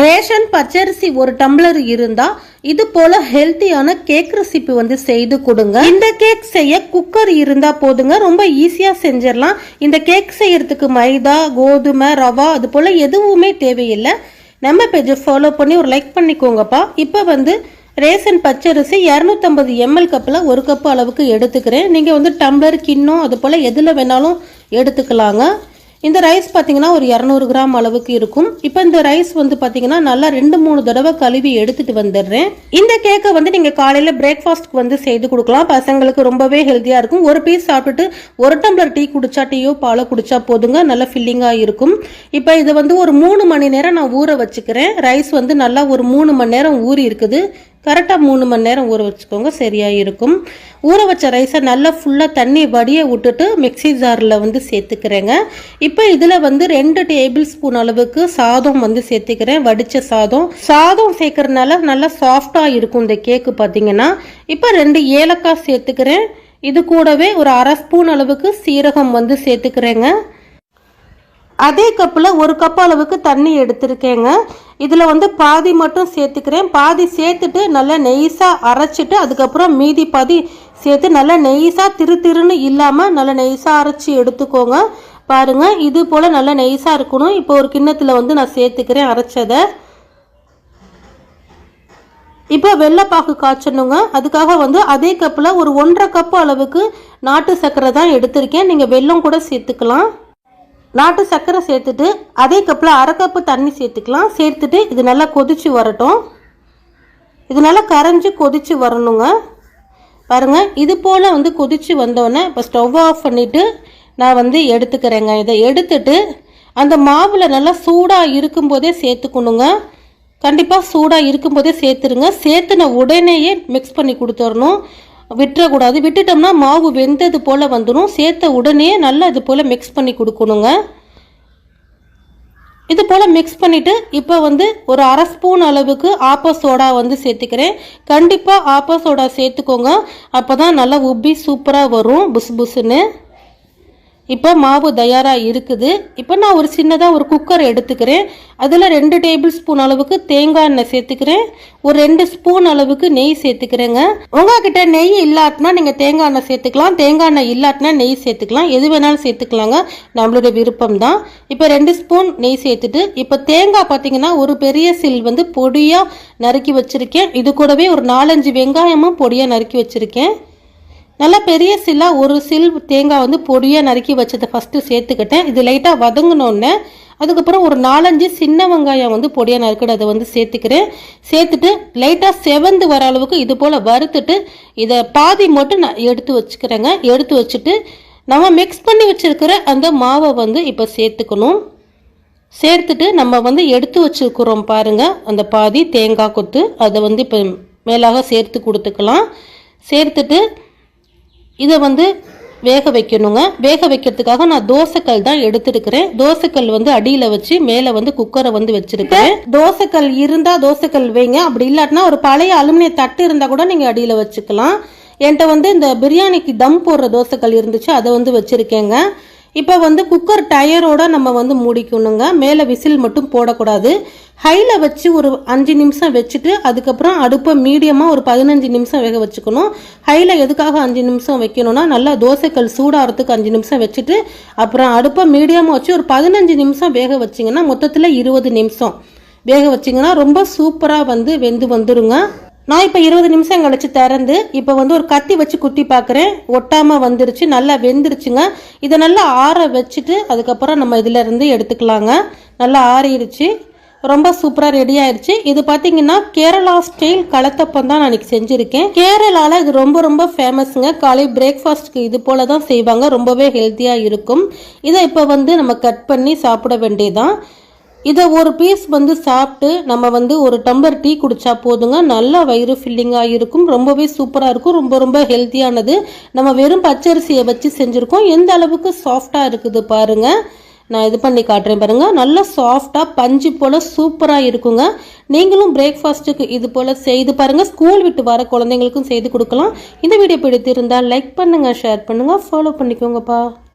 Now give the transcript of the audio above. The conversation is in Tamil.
ரேஷன் பச்சரிசி ஒரு டம்ளர் இருந்தா இது போல ஹெல்த்தியான கேக் ரெசிபி வந்து செய்து கொடுங்க. இந்த கேக் செய்ய குக்கர் இருந்தா போதுங்க. ரொம்ப ஈஸியா செஞ்சிடலாம். இந்த கேக் செய்யறதுக்கு மைதா கோதுமை ரவா அது போல எதுவுமே தேவையில்லை. நம்ம பேஜை ஃபாலோ பண்ணி ஒரு லைக் பண்ணிக்கோங்கப்பா. இப்போ வந்து ரேஷன் பச்சரிசி இரநூத்தம்பது எம்எல் கப்பில் ஒரு கப்பு அளவுக்கு எடுத்துக்கிறேன். நீங்கள் வந்து டம்ளர் கிண்ணம் அது போல் எதில் வேணாலும் எடுத்துக்கலாங்க. இந்த ரைஸ் பார்த்தீங்கன்னா ஒரு இரநூறு கிராம் அளவுக்கு இருக்கும். இப்போ இந்த ரைஸ் வந்து பார்த்தீங்கன்னா நல்லா ரெண்டு மூணு தடவை கழுவி எடுத்துட்டு வந்துடுறேன். இந்த கேக்கை வந்து நீங்கள் காலையில் பிரேக்ஃபாஸ்ட்க்கு வந்து செய்து கொடுக்கலாம். பசங்களுக்கு ரொம்பவே ஹெல்த்தியாக இருக்கும். ஒரு பீஸ் சாப்பிட்டுட்டு ஒரு டம்ளர் டீ குடிச்சா டீயோ பாலோ குடிச்சா போதுங்க. நல்ல ஃபில்லிங்காக இருக்கும். இப்போ இதை வந்து ஒரு மூணு மணி நேரம் நான் ஊற வச்சுக்கிறேன். ரைஸ் வந்து நல்லா ஒரு மூணு மணி நேரம் ஊறி இருக்குது. கரெக்டாக மூணு மணி நேரம் ஊற வச்சுக்கோங்க சரியாக இருக்கும். ஊற வச்ச ரைஸை நல்லா ஃபுல்லாக தண்ணி வடிய விட்டுட்டு மிக்ஸி ஜாரில் வந்து சேர்த்துக்கிறேங்க. இப்போ இதில் வந்து ரெண்டு டேபிள் ஸ்பூன் அளவுக்கு சாதம் வந்து சேர்த்துக்கிறேன் வடித்த சாதம். சாதம் சேர்க்கறதுனால நல்லா சாஃப்டாக இருக்கும் இந்த கேக்கு பார்த்தீங்கன்னா இப்போ ரெண்டு ஏலக்காய் சேர்த்துக்கிறேன். இது கூடவே ஒரு அரை ஸ்பூன் அளவுக்கு சீரகம் வந்து சேர்த்துக்கிறேங்க. அதே கப்பில் ஒரு கப் அளவுக்கு தண்ணி எடுத்திருக்கேங்க. இதில் வந்து பாதி மட்டும் சேர்த்துக்கிறேன். பாதி சேர்த்துட்டு நல்லா நெய்ஸாக அரைச்சிட்டு அதுக்கப்புறம் மீதி பாதி சேர்த்து நல்லா நெய்ஸாக திரு திருன்னு இல்லாமல் நல்லா நெய்ஸாக அரைச்சி எடுத்துக்கோங்க. பாருங்கள் இது போல் நல்லா நெய்ஸாக இருக்கணும். இப்போ ஒரு கிண்ணத்தில் வந்து நான் சேர்த்துக்கிறேன் அரைச்சதை. இப்போ வெள்ளைப்பாக்கு காய்ச்சணுங்க. அதுக்காக வந்து அதே கப்பில் ஒரு ஒன்றரை கப்பு அளவுக்கு நாட்டு சர்க்கரை தான் எடுத்திருக்கேன். நீங்கள் வெல்லம் கூட சேர்த்துக்கலாம். நாட்டு சர்க்கரை சேர்த்துட்டு அதே கப்பில் அரை கப்பு தண்ணி சேர்த்துக்கலாம். சேர்த்துட்டு இது நல்லா கொதித்து வரட்டும். இது நல்லா கரைஞ்சி கொதித்து வரணுங்க. பாருங்கள் இது போல் வந்து கொதித்து வந்தோடனே இப்போ ஸ்டவ் ஆஃப் பண்ணிவிட்டு நான் வந்து எடுத்துக்கிறேங்க. இதை எடுத்துட்டு அந்த மாவில் நல்லா சூடாக இருக்கும்போதே சேர்த்துக்கணுங்க. கண்டிப்பாக சூடாக இருக்கும்போதே சேர்த்துருங்க. சேர்த்துன உடனேயே மிக்ஸ் பண்ணி கொடுத்துடணும். விட்டுறக்கூடாது. விட்டுட்டோம்னா மாவு வெந்தது போல் வந்துடும் சேர்த்த உடனே நல்லா இது போல் மிக்ஸ் பண்ணி கொடுக்கணுங்க. இது போல் மிக்ஸ் பண்ணிவிட்டு இப்போ வந்து ஒரு அரை ஸ்பூன் அளவுக்கு ஆப்ப சோடா வந்து சேர்த்துக்கிறேன். கண்டிப்பாக ஆப்ப சோடா சேர்த்துக்கோங்க. அப்போ தான் நல்லா உப்பி சூப்பராக வரும். புசு புசுன்னு. இப்போ மாவு தயாராக இருக்குது. இப்போ நான் ஒரு சின்னதாக ஒரு குக்கர் எடுத்துக்கிறேன். அதில் ரெண்டு டேபிள் ஸ்பூன் அளவுக்கு தேங்காய் எண்ணெய் சேர்த்துக்கிறேன். ஒரு ரெண்டு ஸ்பூன் அளவுக்கு நெய் சேர்த்துக்கிறேங்க. உங்ககிட்ட நெய் இல்லாட்டினா நீங்கள் தேங்காய் எண்ணெய் சேர்த்துக்கலாம். தேங்காய் எண்ணெய் இல்லாட்டினா நெய் சேர்த்துக்கலாம். எது வேணாலும் சேர்த்துக்கலாங்க. நம்மளுடைய விருப்பம் தான் இப்போ ரெண்டு ஸ்பூன் நெய் சேர்த்துட்டு இப்போ தேங்காய் பார்த்தீங்கன்னா ஒரு பெரிய சில் வந்து பொடியாக நறுக்கி வச்சுருக்கேன். இது கூடவே ஒரு நாலஞ்சு வெங்காயமும் பொடியாக நறுக்கி வச்சுருக்கேன். நல்லா பெரிய சில்லாக ஒரு சில் தேங்காய் வந்து பொடியாக நறுக்கி வச்சதை ஃபஸ்ட்டு சேர்த்துக்கிட்டேன். இது லைட்டாக வதங்கினோடனே அதுக்கப்புறம் ஒரு நாலஞ்சு சின்ன வெங்காயம் வந்து பொடியாக நறுக்கினதை வந்து சேர்த்துக்கிறேன். சேர்த்துட்டு லைட்டாக செவந்து வர அளவுக்கு இது போல் வறுத்துட்டு இதை பாதி மட்டும் நான் எடுத்து வச்சுக்கிறேங்க. எடுத்து வச்சுட்டு நம்ம மிக்ஸ் பண்ணி வச்சுருக்கிற அந்த மாவை வந்து இப்போ சேர்த்துக்கணும். சேர்த்துட்டு நம்ம வந்து எடுத்து வச்சுருக்குறோம் பாருங்கள் அந்த பாதி தேங்காய் கொத்து. அதை வந்து இப்போ மேலாக சேர்த்து கொடுத்துக்கலாம். சேர்த்துட்டு இதை வந்து வேக வைக்கணுங்க. வேக வைக்கிறதுக்காக நான் தோசைக்கல் தான் எடுத்துருக்கிறேன். தோசைக்கல் வந்து அடியில் வச்சு மேலே வந்து குக்கரை வந்து வச்சிருக்கேன் தோசைக்கல் இருந்தால் தோசைக்கல் வைங்க. அப்படி இல்லாட்டினா ஒரு பழைய அலுமினிய தட்டு இருந்தால் கூட நீங்கள் அடியில் வச்சுக்கலாம். என்கிட்ட வந்து இந்த பிரியாணிக்கு தம் போடுற தோசைக்கல் இருந்துச்சு அதை வந்து வச்சுருக்கேங்க. இப்போ வந்து குக்கர் டயரோட நம்ம வந்து மூடிக்கணுங்க. மேலே விசில் மட்டும் போடக்கூடாது. ஹையில் வச்சு ஒரு அஞ்சு நிமிஷம் வச்சுட்டு அதுக்கப்புறம் அடுப்பை மீடியமாக ஒரு பதினஞ்சு நிமிஷம் வேக வச்சுக்கணும். ஹையில் எதுக்காக அஞ்சு நிமிஷம் வைக்கணும்னா நல்லா தோசைக்கல் சூடாகிறதுக்கு அஞ்சு நிமிஷம் வச்சுட்டு அப்புறம் அடுப்பை மீடியமாக வச்சு ஒரு பதினஞ்சு நிமிஷம் வேக வச்சிங்கன்னா மொத்தத்தில் இருபது நிமிஷம். வேக வச்சிங்கன்னா ரொம்ப சூப்பராக வந்து வெந்து வந்துருங்க. நான் இப்போ இருபது நிமிஷம் கழிச்சு திறந்து இப்போ வந்து ஒரு கத்தி வச்சு குத்தி பார்க்குறேன் ஒட்டாமல் வந்துருச்சு நல்லா வெந்துருச்சுங்க. இதை நல்லா ஆற வச்சுட்டு அதுக்கப்புறம் நம்ம இதிலேருந்து எடுத்துக்கலாங்க. நல்லா ஆறிடுச்சு. ரொம்ப சூப்பராக ரெடி ஆயிடுச்சு. இது பார்த்தீங்கன்னா கேரளா ஸ்டைல் கலத்தப்பம் தான் நான் இன்னைக்கு செஞ்சுருக்கேன். கேரளாவில் இது ரொம்ப ரொம்ப ஃபேமஸுங்க காலை பிரேக்ஃபாஸ்ட்க்கு இது போல தான் செய்வாங்க. ரொம்பவே ஹெல்த்தியாக இருக்கும். இதை இப்போ வந்து நம்ம கட் பண்ணி சாப்பிட வேண்டியதான் இதை ஒரு பீஸ் வந்து சாப்பிட்டு நம்ம வந்து ஒரு டம்ளர் டீ குடிச்சா போதுங்க. நல்லா வயிறு ஃபில்லிங்காக இருக்கும் ரொம்பவே சூப்பராக இருக்கும். ரொம்ப ரொம்ப ஹெல்த்தியானது நம்ம வெறும் பச்சரிசியை வச்சு செஞ்சுருக்கோம். எந்த அளவுக்கு சாஃப்டாக இருக்குது பாருங்கள் நான் இது பண்ணி காட்டுறேன் பாருங்கள் நல்லா சாஃப்டாக பஞ்சு போல் சூப்பராக இருக்குங்க. நீங்களும் பிரேக்ஃபாஸ்ட்டுக்கு இது போல் செய்து பாருங்கள் ஸ்கூல் விட்டு வர குழந்தைங்களுக்கும் செய்து கொடுக்கலாம். இந்த வீடியோ பிடித்திருந்தால் லைக் பண்ணுங்கள் ஷேர் பண்ணுங்கள் ஃபாலோ பண்ணிக்கோங்கப்பா.